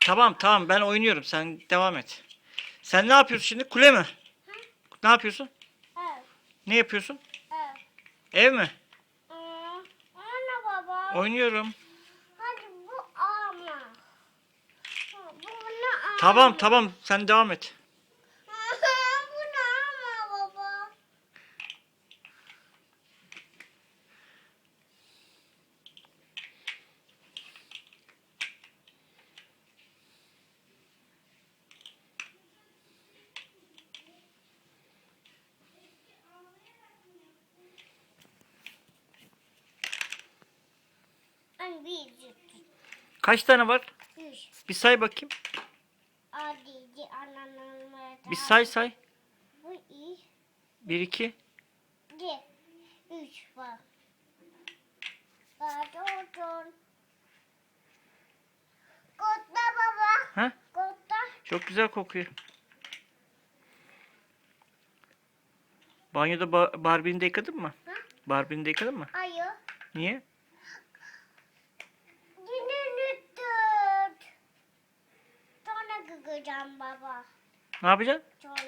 Tamam tamam ben oynuyorum. Sen devam et. Sen ne yapıyorsun şimdi? Kule mi? Ne yapıyorsun? Evet. Ne yapıyorsun? Evet. Ev mi? Aa, Anne baba. Oynuyorum. Hadi bu ama. Bu ne ama? Tamam tamam sen devam et. bu ne ama baba? Anne bir. Kaç tane var? Üç. Bir say bakayım. Ananın Bir say say. Bu iyi. Bir iki. Üç var. Pardon. Kotla baba. Ha? Kotla. Çok güzel kokuyor. Banyoda ba- Barbie'ni de yıkadın mı? Ha? Barbie'ni de yıkadın mı? Hayır. Niye? Gıgacağım baba. Ne yapacaksın? Sonra.